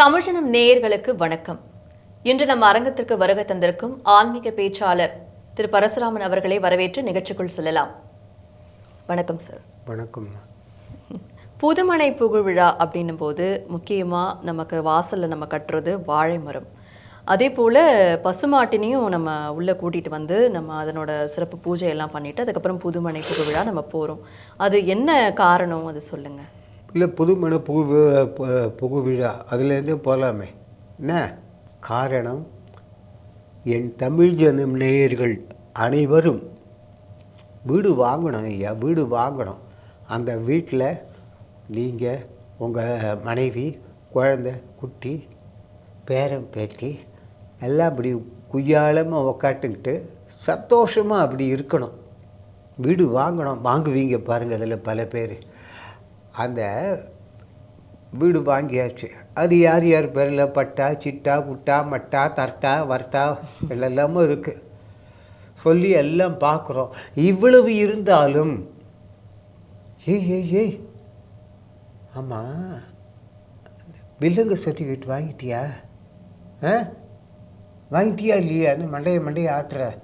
தமிழ்ஜனம் நேயர்களுக்கு வணக்கம். இன்று நம் அரங்கத்திற்கு வருகை தந்திருக்கும் ஆன்மீக பேச்சாளர் திரு பரசுராமன் அவர்களை வரவேற்று நிகழ்ச்சிக்குள் செல்லலாம். வணக்கம் சார் வணக்கம். புதுமனை புகுவிழா அப்படின்னும் போது முக்கியமாக நமக்கு வாசலில் நம்ம கட்டுறது வாழை மரம். அதே போல் பசுமாட்டினையும் நம்ம உள்ளே கூட்டிகிட்டு வந்து நம்ம அதனோட சிறப்பு பூஜை எல்லாம் பண்ணிட்டு அதுக்கப்புறம் புதுமனை புகுவிழா நம்ம போகிறோம் அது என்ன காரணம்? அது சொல்லுங்கள் இல்லை புதுமண புகு வி- புகு விழா அதுலேருந்தே போகலாமே என்ன? காரணம் என் தமிழ் ஜனம் நேயர்கள் அனைவரும் வீடு வாங்கணும் ஐயா வீடு வாங்கணும். அந்த வீட்டில் நீங்கள் உங்கள் மனைவி குழந்த குட்டி பேரன் பேத்தி எல்லாம் அப்படி குய்யாலமாக உக்காட்டுக்கிட்டு சந்தோஷமாக அப்படி இருக்கணும். வீடு வாங்கணும் வாங்குவீங்க பாருங்கள் அதில் பல பேர். அந்த வீடு வாங்கியாச்சு. அது யார் யார் பேரில் பட்டா சிட்டா புட்டா மட்டா தர்ட்டா வர்த்தா எல்லாமும் இருக்குது சொல்லி எல்லாம் பார்க்குறோம். இவ்வளவு இருந்தாலும் ஏய் ஏய் ஏய் ஆமாம் பில்லுங்க சர்டிஃபிகேட் வாங்கிட்டியா? ஆ? வாங்கிட்டியா இல்லையான்னு மண்டைய மண்டைய ஆட்டுற.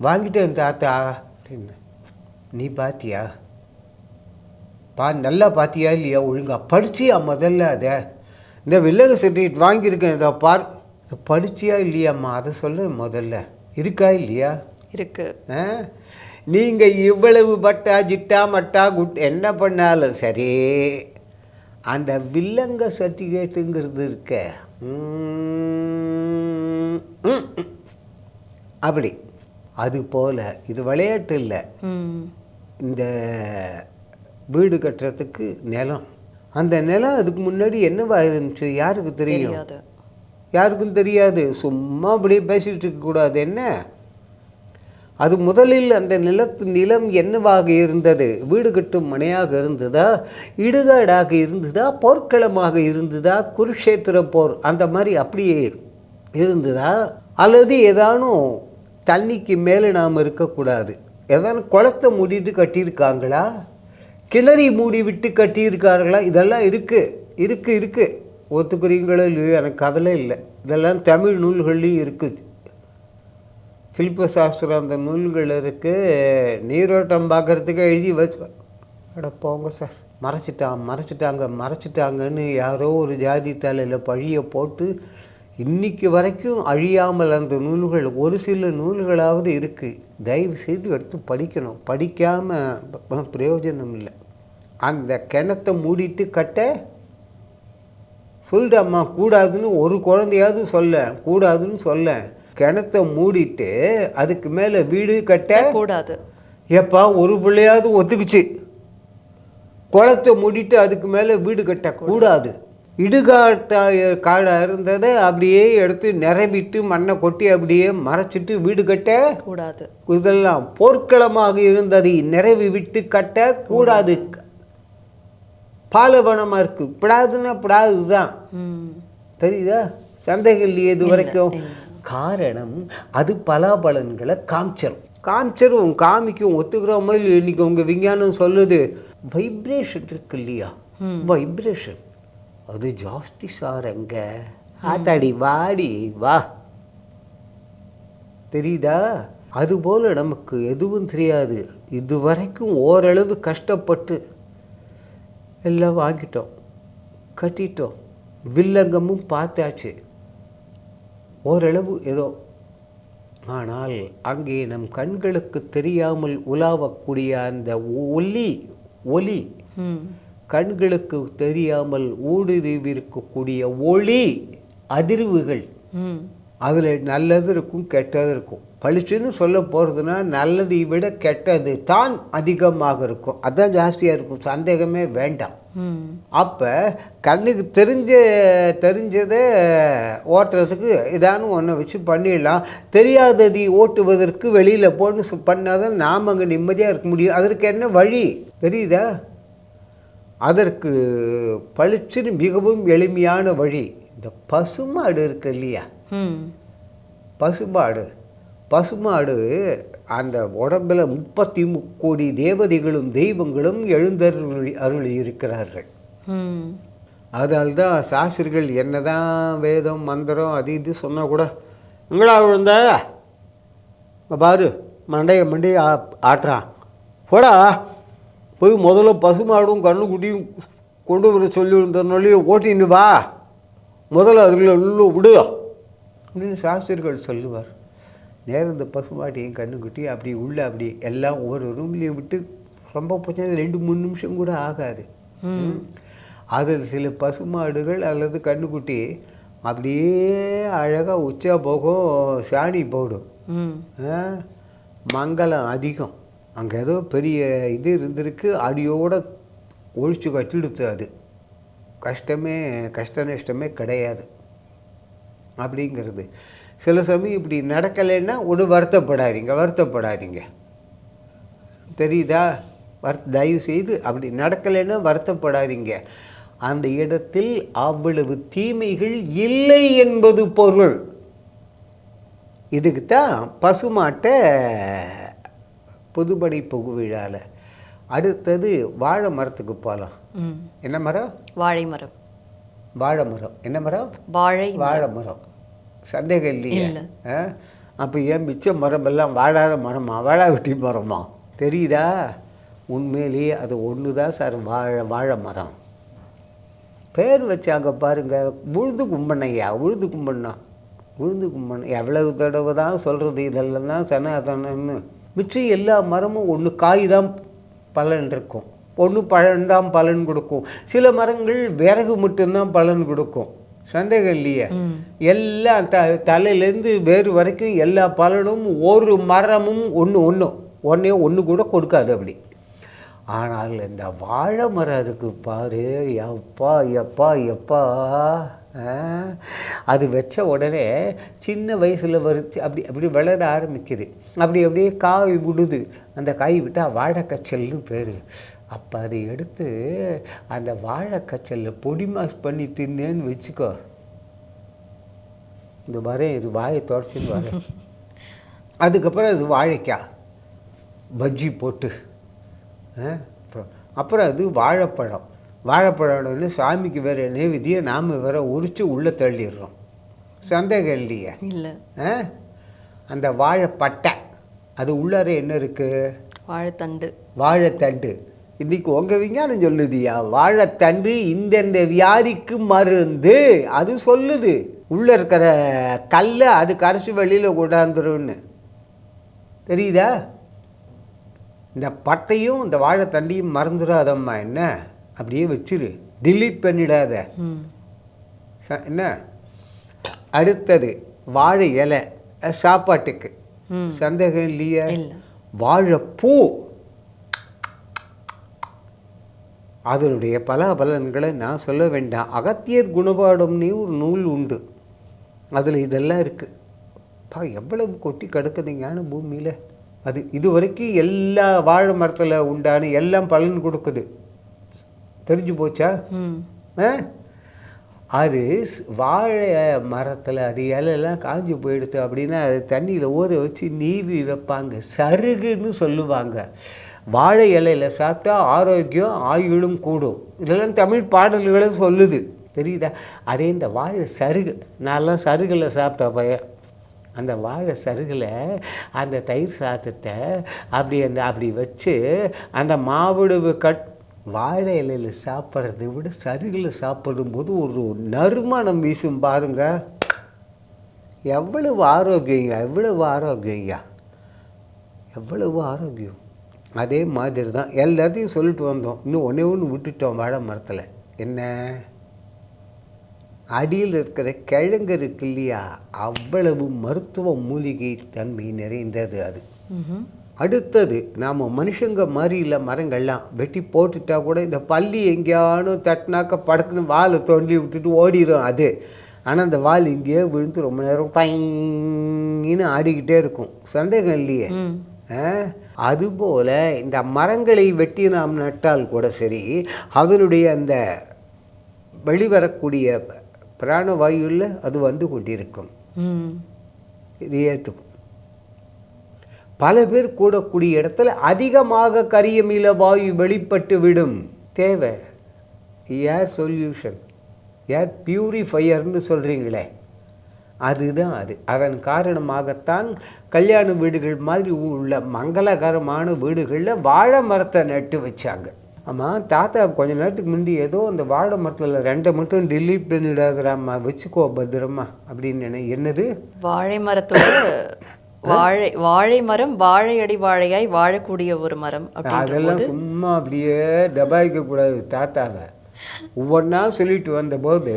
வாங்கிட்டேன் தாத்தா அப்படின்னு. நீ பார்த்தியா பா நல்லா பார்த்தியா இல்லையா? ஒழுங்கா படிச்சியா முதல்ல அதை? இந்த வில்லக சர்டிஃபிகேட் வாங்கியிருக்கேன் இதை பார். படிச்சியா இல்லையாம்மா? அதை சொல்லு முதல்ல. இருக்கா இல்லையா? இருக்கு. நீங்கள் இவ்வளவு பட்டா ஜிட்டா மட்டா குட் என்ன பண்ணாலும் சரி அந்த வில்லங்க சர்டிஃபிகேட்டுங்கிறது இருக்க. அப்படி. அது போல். இது விளையாட்டு இல்லை. இந்த வீடு கட்டுறதுக்கு நிலம். அந்த நிலம் அதுக்கு முன்னாடி என்னவா இருந்துச்சு? யாருக்கு தெரியும்? யாருக்கும் தெரியாது. சும்மா அப்படியே பேசிட்டு இருக்கக்கூடாது என்ன? அது முதலில் அந்த நிலத்து நிலம் என்னவாக இருந்தது? வீடு கட்டும் மனையாக இருந்ததா? இடுகாடாக இருந்ததா? போர்க்களமாக இருந்ததா? குருஷேத்திர போர் அந்த மாதிரி அப்படியே இருந்ததா? அல்லது ஏதானும் தண்ணிக்கு மேலே நாம் இருக்கக்கூடாது. ஏதானும் குளத்தை மூடிட்டு கட்டியிருக்காங்களா? கிளறி மூடி விட்டு கட்டியிருக்கார்களா? இதெல்லாம் இருக்குது இருக்குது இருக்குது ஒத்துக்குறீங்களோ இல்லையோ எனக்கு கவலை இல்லை. இதெல்லாம் தமிழ் நூல்கள்லையும் இருக்குது சில்பசாஸ்திரம் அந்த நூல்கள் இருக்குது நீரோட்டம் பார்க்குறதுக்கு எழுதி வச்சு அட போங்க சார். மறைச்சிட்டான் மறைச்சிட்டாங்க மறைச்சிட்டாங்கன்னு யாரோ ஒரு ஜாதி தலையில் பழியை போட்டு இன்றைக்கி வரைக்கும் அழியாமல் அந்த நூல்கள் ஒரு சில நூல்களாவது இருக்குது தயவு செய்து எடுத்து படிக்கணும். படிக்காமல் பிரயோஜனம் இல்லை. அந்த கிணத்தை மூடிட்டு கட்ட சொல்லிட்டம்மா கூடாதுன்னு ஒரு குழந்தையாவது சொல்ல கூடாதுன்னு சொல்ல. கிணத்தை மூடிட்டு அதுக்கு மேலே வீடு கட்ட கூடாது. ஏப்பா ஒரு பிள்ளையாவது ஒத்துக்குச்சு. குளத்தை மூடிட்டு அதுக்கு மேலே வீடு கட்ட கூடாது. இடுகாட்டா காடாக இருந்ததை அப்படியே எடுத்து நிரம்பிட்டு மண்ணை கொட்டி அப்படியே மறைச்சிட்டு வீடு கட்ட கூடாது. இதெல்லாம் போர்க்களமாக இருந்ததை நிரவி விட்டு கட்ட கூடாது. பாலவனமாக இருக்கு பிடாதுன்னா பிடாது தான் தெரியுதா? சந்தேகம் இல்லையே இது வரைக்கும்? காரணம் அது பலாபலன்களை காமிச்சிரும். காமிச்சிரும் காமிக்கும். ஒத்துக்கிற மாதிரி இன்னைக்கு உங்கள் விஞ்ஞானம் சொல்லுது. வைப்ரேஷன் இருக்கு இல்லையா? வைப்ரேஷன் அது ஜாஸ்தி சாரங்க. ஆத்தாடி வாடி வா. தெரியுதா? அதுபோல் நமக்கு எதுவும் தெரியாது. இது வரைக்கும் ஓரளவு கஷ்டப்பட்டு எல்லாம் வாங்கிட்டோம். கட்டிட்டோம். வில்லங்கமும் பார்த்தாச்சு. ஓரளவு ஏதோ. ஆனால் அங்கே நம் கண்களுக்கு தெரியாமல் உலாவக்கூடிய அந்த ஒலி ஒலி. கண்களுக்கு தெரியாமல் ஊடுருவிருக்கக்கூடிய ஒளி அதிர்வுகள். அதில் நல்லது இருக்கும் கெட்டது இருக்கும். பளிச்சுன்னு சொல்ல போகிறதுனா நல்லதை விட கெட்டது தான் அதிகமாக இருக்கும். அதான் ஜாஸ்தியாக இருக்கும். சந்தேகமே வேண்டாம். அப்போ கண்ணுக்கு தெரிஞ்ச தெரிஞ்சதை ஓட்டுறதுக்கு ஏதானு ஒன்றை வச்சு பண்ணிடலாம். தெரியாததை ஓட்டுவதற்கு வெளியில் சு- பண்ணாதான் நாம் அங்கே நிம்மதியாக இருக்க முடியும். அதற்கு என்ன வழி? தெரியுதா? அதற்கு பளிச்சுன்னு மிகவும் எளிமையான வழி இந்த பசுமாடு இருக்கு இல்லையா? பசுமாடு. பசுமாடு அந்த உடம்பில் முப்பத்தி முக்கோடி தேவதைகளும் தெய்வங்களும் எழுந்தருளி அருளி இருக்கிறார்கள் ம். அதனால தான் சாஸ்திரிகள் என்னதான் வேதம் மந்திரம் அது இது சொன்னால் கூட எங்கடா விழுந்த. பாரு மண்டைய மண்டைய ஆ- ஆட்டுறான். போடா. போய் முதல்ல பசுமாடும் கண்ணுக்குட்டியும் கொண்டு வர சொல்லி இருந்தனாலே ஓட்டின்னு வா. முதல்ல அதுக்குள்ள உள்ள விடு. அப்படின்னு சாஸ்திரிகள் சொல்லுவார். நேரம் இந்த பசுமாட்டையும் கண்ணுக்குட்டி அப்படி உள்ள அப்படி எல்லாம் ஒரு ரூம்லேயும் விட்டு ரொம்ப போச்சுன்னா ரெண்டு மூணு நிமிஷம் கூட ஆகாது. அதில் சில பசுமாடுகள் அல்லது கண்ணுக்குட்டி அப்படியே அழகாக உச்சா போகும் சாணி போடும். ம். ஆ, மங்களம் அதிகம். அங்கே ஏதோ பெரிய இது இருந்திருக்கு அடியோட ஒழிச்சு கட்டிடுத்து அது. கஷ்டமே கஷ்ட நஷ்டமே கிடையாது. அப்படிங்கிறது. சில சமயம் இப்படி நடக்கலைன்னா ஒன்று வருத்தப்படாதீங்க வருத்தப்படாதீங்க. தெரியுதா? வர் தயவு செய்து அப்படி நடக்கலைன்னா வருத்தப்படாதீங்க. அந்த இடத்தில் அவ்வளவு தீமைகள் இல்லை என்பது பொருள். இதுக்கு தான் பசுமாட்டை புதுப்படை புகு விழாவில் அடுத்தது வாழை மரத்துக்கு போகலாம் என்ன மரம்? வாழை மரம். வாழை மரம் என்ன மரம்? வாழை வாழை மரம் சந்தேகம் இல்லையே? அப்போ ஏன் மிச்ச மரம் எல்லாம் வாழாத மரமா? வாழா வெட்டி மரமா? தெரியுதா? உண்மையிலேயே அது ஒன்று தான் சார். வாழை வாழை மரம் பேர் வச்சாங்க பாருங்க. உழுது கும்பண்ணையா உழுது கும்பண்ணா உழுது கும்பண்ண எவ்வளவு தடவை தான் சொல்கிறது இதெல்லாம் தான் சனாதனன்னு. மிச்சம் எல்லா மரமும் ஒன்று காய் தான் பலன் இருக்கும். ஒன்று பழம்தான் பலன் கொடுக்கும். சில மரங்கள் விறகு மட்டும்தான் பலன் கொடுக்கும். சந்தேகம் இல்லையே? ம். எல்லாம் த தலையிலேருந்து வேறு வரைக்கும் எல்லா பலனும் ஒரு மரமும் ஒன்று ஒன்று ஒன்றே ஒன்று கூட கொடுக்காது அப்படி. ஆனால் இந்த வாழை மரம் இருக்கு பாரு. எப்பா எப்பா எப்பா. அது வச்ச உடனே சின்ன வயசில் வரிச்சு அப்படி அப்படி வளர ஆரம்பிக்குது. அப்படி அப்படியே காய் விடுது அந்த காய் விட்டால் வாழைக்கச்சல்னு பேர். அப்போ அதை எடுத்து அந்த வாழைக்கச்சலில் பொடி மாஸ் பண்ணி தின்னேன்னு வச்சுக்கோ. இந்த வரேன் இது வாயை தொடச்சின்னு வரேன். அதுக்கப்புறம் அது வாழைக்காய் பஜ்ஜி போட்டு. அப்புறம் அப்புறம் அது வாழைப்பழம். வாழைப்பழம்னு சாமிக்கு வேறு நெய்வேதியை நாம் வேற உரித்து உள்ளே தள்ளிடுறோம். சந்தேகம் இல்லையே? இல்ல? அந்த வாழைப்பட்டை. அது உள்ளார என்ன இருக்குது வாழைத்தண்டு. வாழைத்தண்டு. இன்னைக்கு உங்கள் விஞ்ஞானம் சொல்லுதியா வாழைத்தண்டு இந்தந்த வியாதிக்கு மருந்து. அது சொல்லுது. உள்ளே இருக்கிற கல்லை அது கரைச்சி வெளியில் கொண்டாந்துருன்னு. தெரியுதா? இந்த பட்டையும் இந்த வாழைத்தண்டையும் மறந்துடாதம்மா என்ன? அப்படியே வச்சிரு. delete பண்ணிடாத. என்ன? அடுத்தது வாழை இலை சாப்பாட்டுக்கு. சந்தேகம் இல்லையா? இல்ல. வாழைப்பூ. அதனுடைய பலாபலன்களை நான் சொல்ல வேண்டாம் அகத்தியர் குணபாடம்னே ஒரு நூல் உண்டு. அதில் இதெல்லாம் இருக்குது பா எவ்வளவு கொட்டி கிடக்குது ஞான பூமியில். அது இது வரைக்கும் எல்லா வாழை மரத்தில் உண்டான எல்லாம் பலன் கொடுக்குது. தெரிஞ்சு போச்சா? அது வாழை மரத்தில் அது இலையெல்லாம் காஞ்சி போயிடுது அப்படின்னா அது தண்ணியில் ஊற வச்சு நீவி வைப்பாங்க. சருகுன்னு சொல்லுவாங்க. வாழை இலையில சாப்பிட்டா ஆரோக்கியம் ஆயுளும் கூடும். இதெல்லாம் தமிழ் பாடல்களும் சொல்லுது. தெரியுதா? அதே இந்த வாழை சருகு நான்லாம் சருகில் சாப்பிட்ட பையன். அந்த வாழை சருகில் அந்த தயிர் சாதத்தை அப்படி அந்த அப்படி வச்சு அந்த மாவிடுவு கட் வாழை இலையில் சாப்பிட்றதை விட சருகில் சாப்பிடும்போது ஒரு நறுமணம் வீசும் பாருங்க. எவ்வளவு ஆரோக்கியங்க எவ்வளவு ஆரோக்கியங்க. எவ்வளவு ஆரோக்கியம். அதே மாதிரி தான் எல்லாத்தையும் சொல்லிட்டு வந்தோம். இன்னும் ஒன்றே ஒன்று விட்டுட்டோம் வாழை மரத்தில். என்ன? அடியில் இருக்கிற கிழங்கு இருக்கு இல்லையா? அவ்வளவு மருத்துவ மூலிகை தன்மை நிறைந்தது அது. அடுத்தது நாம் மனுஷங்க மாதிரி இல்லை மரங்கள்லாம் வெட்டி போட்டுட்டா கூட இந்த பள்ளி எங்கேயானும் தட்டினாக்க படக்குன்னு வாலை தோண்டி விட்டுட்டு ஓடிடும் அது. ஆனால் அந்த வால் இங்கேயே விழுந்து ரொம்ப நேரம் பைன்னு ஆடிக்கிட்டே இருக்கும். சந்தேகம் இல்லையே? அதுபோல இந்த மரங்களை வெட்டி நாம் நட்டால் கூட சரி அதனுடைய அந்த வெளிவரக்கூடிய பிராணவாயுவில் அது வந்து கொண்டிருக்கும். இது ஏற்றுக்கும் பல பேர் கூடக்கூடிய இடத்துல அதிகமாக கரியமில வாயு வெளிப்பட்டு விடும். தேவை. ஏர் சொல்யூஷன். ஏர் பியூரிஃபையர்னு சொல்கிறீங்களே அதுதான் அது. அதன் காரணமாகத்தான் கல்யாண வீடுகள் மாதிரி உள்ள மங்களகரமான வீடுகளில் வாழை மரத்தை நட்டு வச்சாங்க. ஆமாம் தாத்தா கொஞ்ச நேரத்துக்கு முந்தி ஏதோ அந்த வாழை மரத்தில் ரெண்டை மட்டும் delete பண்ணிடாதராம்மா வச்சுக்கோ பத்திரமா அப்படின்னு என்னது? வாழை மரத்தோட வாழை வாழை மரம் வாழை அடி வாழையாய் வாழக்கூடிய ஒரு மரம் அதெல்லாம் சும்மா அப்படியே தபாய்க்க கூடாது தாத்தாவை. ஒவ்வொன்றா சொல்லிட்டு வந்தபோது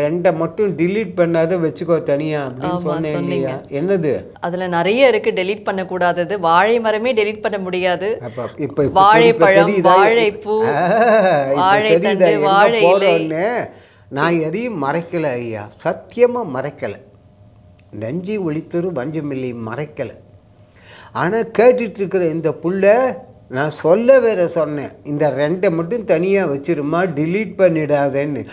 ரெண்டை மட்டும் delete பண்ணாத வச்சுக்கோ தனியா அப்படின்னு சொன்னேன் சொன்னீங்க. இல்லையா என்னது? அதுல நிறைய இருக்கு டெலீட் பண்ணக்கூடாதது. வாழை மரமே டெலீட் பண்ண முடியாது. இப்ப வாழைப்பழம்? வாழைப்பூ, இப்ப வாழைத்தண்டு, வாழை? நான் எதையும் மறைக்கல ஐயா. சத்தியமா மறைக்கல. நஞ்சி ஒளித்தரு வஞ்சமில்லை மறைக்கல. ஆனா கேட்டுட்டு இருக்கிற இந்த புள்ள நான் சொல்ல வேற சொன்னேன். இந்த ரெண்டை மட்டும் தனியா வச்சிருமா? delete பண்ணிடாதேன்னு.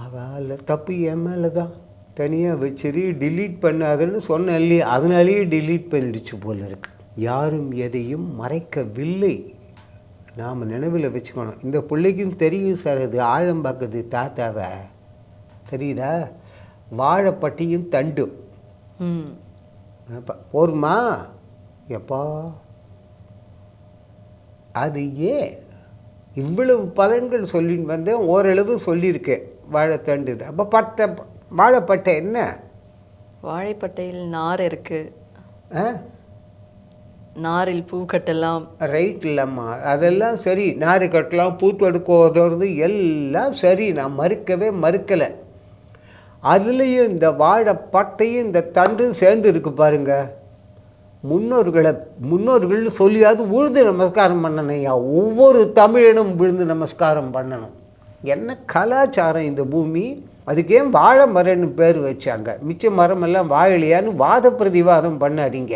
அதால தப்பு என் மேலே தான் தனியாக வச்சிரு delete பண்ணாதேன்னு சொன்னேன் இல்லையா? அதனாலேயே delete பண்ணிடுச்சு போல இருக்கு. யாரும் எதையும் மறைக்கவில்லை. நாம் நினைவில் வச்சுக்கணும். இந்த பிள்ளைக்கும் தெரியும் சார் இது ஆழம் பார்க்குது தாத்தாவை. தெரியுதா? வாழைப்பட்டியும் தண்டும். போருமா? எப்பா? அது ஏன்? இவ்வளவு பலன்கள் சொல்லின்னு வந்தேன் ஓரளவு சொல்லியிருக்கேன் வாழைத்தண்டு இது. அப்போ பட்டை வாழைப்பட்டை என்ன? வாழைப்பட்டையில் நார் இருக்கு. ஆ? நாரில் பூ கட்டலாம் ரைட் இல்லைம்மா. அதெல்லாம் சரி. நாறு கட்டலாம் பூத்தொடுக்குவதோடு எல்லாம் சரி. நான் மறுக்கவே மறுக்கலை. அதுலேயும் இந்த வாழைப்பட்டையும் இந்த தண்டும் சேர்ந்து இருக்கு பாருங்க. முன்னோர்களை முன்னோர்கள்னு சொல்லியாவது விழுந்து நமஸ்காரம் பண்ணணும் ஐயா. ஒவ்வொரு தமிழனும் விழுந்து நமஸ்காரம் பண்ணணும். என்ன கலாச்சாரம் இந்த பூமி? அதுக்கேன் வாழை மரம்னு பேர் வச்சாங்க. மிச்ச மரமெல்லாம் வாழலையான்னு வாத பிரதிவாதம் பண்ணாதீங்க.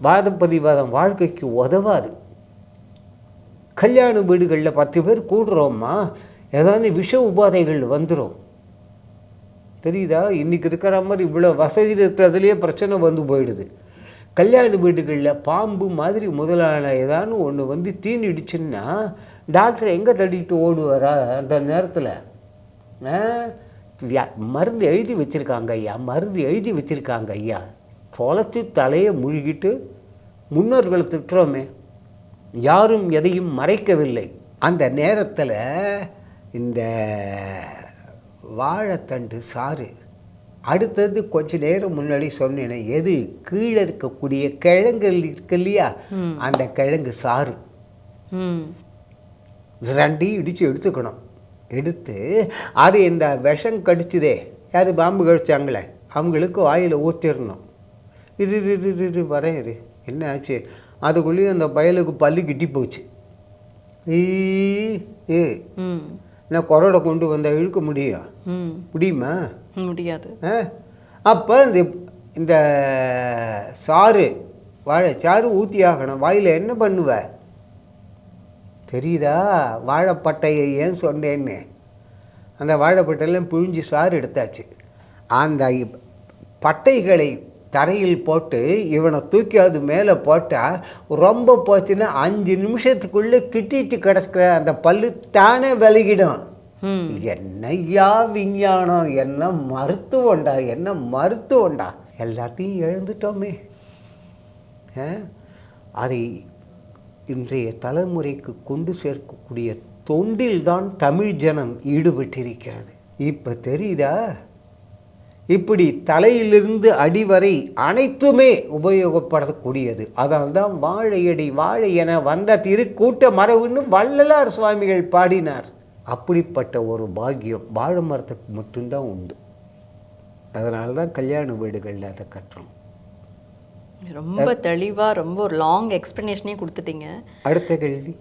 வாத பிரதிவாதம் வாழ்க்கைக்கு உதவாது. கல்யாண வீடுகளில் பத்து பேர் கூடுறோம்மா. ஏதாவது விஷ உபாதைகள் வந்துடும் தெரியுதா? இன்றைக்கி இருக்கிற மாதிரி இவ்வளோ வசதி இருக்கிறதுலேயே பிரச்சனை வந்து போயிடுது. கல்யாண வீடுகளில் பாம்பு மாதிரி முதலான ஏதானு ஒன்று வந்து தீனிடுச்சுன்னா டாக்டர் எங்கே தள்ளிட்டு ஓடுவாரா அந்த நேரத்தில்? மருந்து எழுதி வச்சுருக்காங்க ஐயா மருந்து எழுதி வச்சுருக்காங்க ஐயா. தொலைச்சி தலையை முழுகிட்டு முன்னோர்களை திட்டுறோமே. யாரும் எதையும் மறைக்கவில்லை. அந்த நேரத்தில் இந்த வாழைத்தண்டு சாறு. அடுத்தது கொஞ்ச நேரம் முன்னாடி சொன்னேனே எது? கீழே இருக்கக்கூடிய கிழங்கு இருக்கு இல்லையா? அந்த கிழங்கு சாறு. ரெண்டையும் இடித்து எடுத்துக்கணும். எடுத்து அது இந்த விஷம் கடிச்சுதே யார் பாம்பு கடிச்சாங்களே அவங்களுக்கு வாயில் ஊற்றிடணும் இது இது இது வரேன் இரு. என்ன ஆச்சு? அதுக்குள்ளேயும் அந்த பயலுக்கு பல்லு கிட்டி போச்சு. ஈ ஏ. நான் கொரோட கொண்டு வந்தால் இழுக்க முடியும் முடியுமா? முடியாது. அப்போ இந்த இந்த சாறு வாழைச்சாறு ஊற்றி ஆகணும். வாயில் என்ன பண்ணுவ? தெரியுதா? வாழைப்பட்டையை ஏன் சொன்னேன்னு? அந்த வாழைப்பட்டையெல்லாம் பிழிஞ்சு சாறு எடுத்தாச்சு. அந்த பட்டைகளை தரையில் போட்டு இவனை தூக்கி அது மேலே போட்டால் ரொம்ப போச்சுன்னா அஞ்சு நிமிஷத்துக்குள்ளே கிட்டிட்டு கிடக்கிற அந்த பல்லு தானே விலகிடும். ம். என்னய்யா விஞ்ஞானம்? என்ன மருத்துவம்டா என்ன மருத்துவம்டா எல்லாத்தையும் இழந்துட்டோமே. ஆ? அதை இன்றைய தலைமுறைக்கு கொண்டு சேர்க்கக்கூடிய தொண்டில்தான் தமிழ் ஜனம் ஈடுபட்டிருக்கிறது. இப்போ தெரியுதா? இப்படி தலையிலிருந்து அடிவரை அனைத்துமே உபயோகப்படக்கூடியது. அதனால்தான் தான் வாழையடி வாழை என வந்த திருக்கூட்ட மரபுன்னு வள்ளலார் சுவாமிகள் பாடினார். அப்படிப்பட்ட ஒரு பாக்கியம் வாழை மரத்துக்கு மட்டும்தான் உண்டு. அதனால தான் கல்யாண வீடுகளில் அதை கட்டுறோம். ரொம்ப தெளிவா ரொம்ப ஒரு லாங் எக்ஸ்பிளனேஷனே கொடுத்துட்டீங்க. அடுத்த கேள்வி.